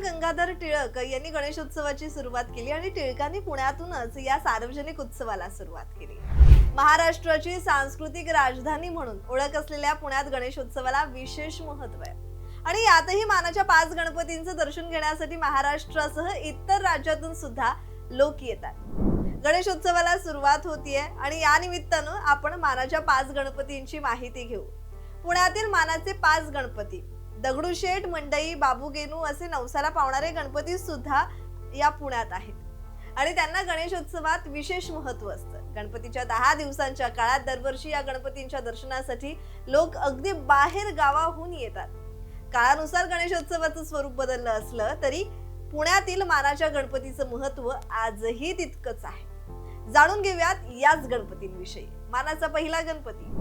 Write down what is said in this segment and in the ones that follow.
गंगाधर टिळक यांनी गणेशोत्सवाची सुरुवात केली आणि टिळकांनी पुण्यातूनच या सार्वजनिक उत्सवाला सुरुवात केली. महाराष्ट्राची सांस्कृतिक राजधानी म्हणून ओळख असलेल्या पुण्यात गणेशोत्सवाला विशेष महत्त्व आहे. आणि यातही मानाच्या पाच गणपतींचं दर्शन घेण्यासाठी महाराष्ट्रासह इतर राज्यातून सुद्धा लोक येतात गणेशोत्सवाला सुरुवात होतीये आणि या निमित्तानं आपण मानाच्या पाच गणपतींची माहिती घेऊ. पुण्यातील मानाचे पाच गणपती दगडूशेठ मंडई बाबूगेनू असे नवसाला पावणारे गणपती सुद्धा या पुण्यात आहेत. आणि त्यांना गणेशोत्सवात विशेष महत्त्व असतं. गणपतीच्या दहा दिवसांच्या काळात दरवर्षी या गणपतींच्या दर्शनासाठी लोक अगदी बाहेर गावाहून येतात. काळानुसार गणेशोत्सवाचं स्वरूप बदललं असलं तरी पुण्यातील मानाच्या गणपतीचं महत्त्व आजही तितकंच आहे. जाणून घेऊयात याच गणपतींविषयी. मानाचा पहिला गणपती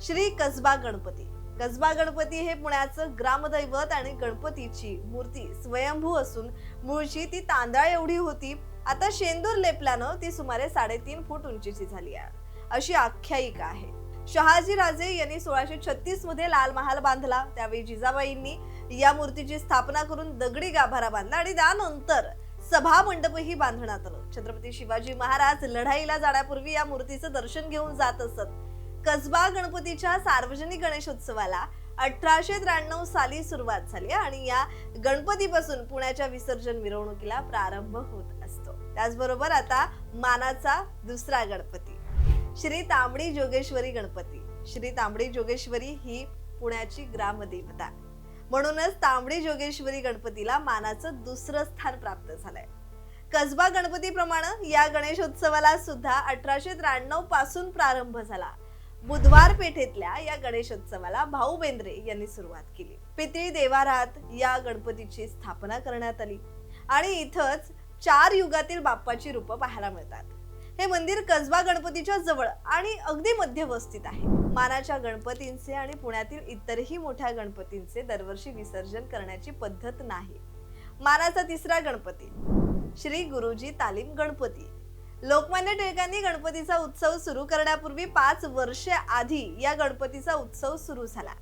श्री कसबा गणपती. कसबा गणपती हे पुण्याचं ग्रामदैवत आणि गणपतीची मूर्ती स्वयंभू असून मूळची ती तांदळा एवढी होती आता शेंदूर लेपल्यानं ती सुमारे साडेतीन फूट उंचीची झाली आहे. अशी आख्यायिका आहे. शहाजी राजे यांनी सोळाशे छत्तीसमध्ये लाल महाल बांधला. त्यावेळी जिजाबाईंनी या मूर्तीची स्थापना करून दगडी गाभारा बांधला आणि त्यानंतर सभा मंडपही बांधण्यात आलं. छत्रपती शिवाजी महाराज लढाईला जाण्यापूर्वी या मूर्तीचं दर्शन घेऊन जात असत. कसबा गणपतीच्या सार्वजनिक गणेशोत्सवाला अठराशे त्र्याण्णव साली सुरुवात झाली आणि या गणपतीपासून पुण्याच्या विसर्जन मिरवणुकीला प्रारंभ होत असतो. त्याचबरोबर आता मानाचा दुसरा गणपती श्री तांबडी जोगेश्वरी गणपती. श्री तांबडी जोगेश्वरी ही पुण्याची ग्रामदेवता. म्हणूनच तांबडी जोगेश्वरी गणपतीला मानाचं दुसरं स्थान प्राप्त झालंय. कसबा गणपतीप्रमाणे या गणेशोत्सवाला सुद्धा अठराशे त्र्याण्णवपासून प्रारंभ झाला. बुधवार पेठेतल्या या गणेशोत्सवाला भाऊ बेंद्रे यांनी सुरुवात केली. पितळी देवारात या गणपतीची स्थापना करण्यात आली आणि इथंच चार युगातील बाप्पाची रूपं पाहायला मिळतात. हे मंदिर कसबा गणपतीच्या जवळ आणि अगदी मध्यवस्थित आहे. मानाच्या गणपतींचे आणि पुण्यातील इतरही मोठ्या गणपतींचे दरवर्षी विसर्जन करण्याची पद्धत नाही. मानाचा तिसरा गणपती श्री गुरुजी तालीम गणपती. लोकमान्य टिळकांनी गणपतीचा उत्सव सुरू करण्यापूर्वी पाच वर्षे आधी या गणपतीचा उत्सव सुरू झाला.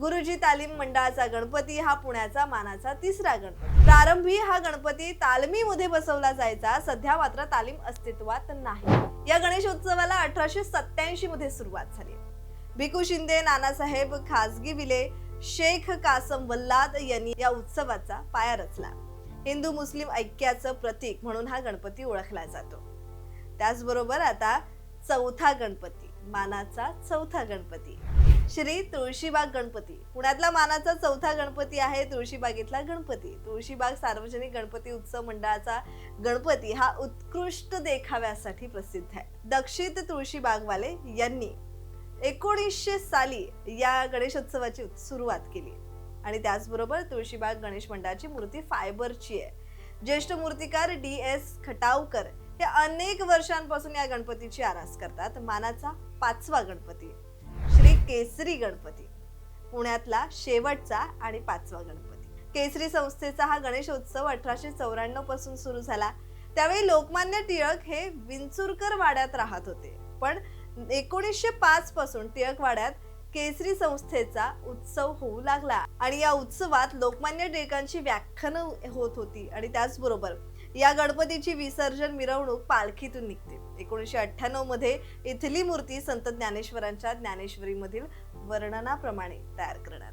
गुरुजी तालीम मंडळाचा गणपती हा पुण्याचा मानाचा तिसरा गणपती. प्रारंभी हा गणपती तालमीमध्ये बसवला जायचा सध्या मात्र तालीम अस्तित्वात नाही. या गणेशोत्सवाला अठराशे सत्याऐंशी मध्ये सुरुवात झाली. भिकू शिंदे नानासाहेब खासगी विले शेख कासम वल्लाद यांनी या उत्सवाचा पाया रचला. हिंदू मुस्लिम ऐक्याचं प्रतीक म्हणून हा गणपती ओळखला जातो. त्याचबरोबर आता चौथा गणपती मानाचा चौथा गणपती. श्री तुळशीबाग गणपती. पुण्यातला मानाचा चौथा गणपती आहे तुळशीबागेतला गणपती. तुळशीबाग सार्वजनिक गणपती उत्सव मंडळाचा गणपती हा उत्कृष्ट देखाव्यासाठी प्रसिद्ध आहे. दक्षित तुळशीबागवाले यांनी एकोणीसशे साली या गणेशोत्सवाची सुरुवात केली. आणि त्याचबरोबर तुळशीबाग गणेश मंडळाची मूर्ती फायबरची आहे. ज्येष्ठ मूर्तिकार डी एस खटावकर ते अनेक वर्षांपासून या गणपतीची आरास करतात. मानाचा पाचवा गणपती. श्री केसरी गणपती. पुण्यातला शेवटचा आणि पाचवा गणपती. केसरी संस्थेचा हा गणेशोत्सव अठराशे चौऱ्याण्णवपासून सुरू झाला. त्यावेळी लोकमान्य टिळक हे विंचुरकर वाड्यात राहत होते. पण एकोणीसशे पाच पासून टिळक वाड्यात केसरी संस्थेचा उत्सव होऊ लागला. आणि या उत्सवात लोकमान्य टिळकांची व्याख्यानं होत होती. आणि त्याचबरोबर या गणपतीची विसर्जन मिरवणूक पालखीतून निघते. एकोणीसशे अठ्ठ्याण्णवमध्ये इथली मूर्ती संत ज्ञानेश्वरांच्या ज्ञानेश्वरीमधील वर्णनाप्रमाणे तयार करण्यात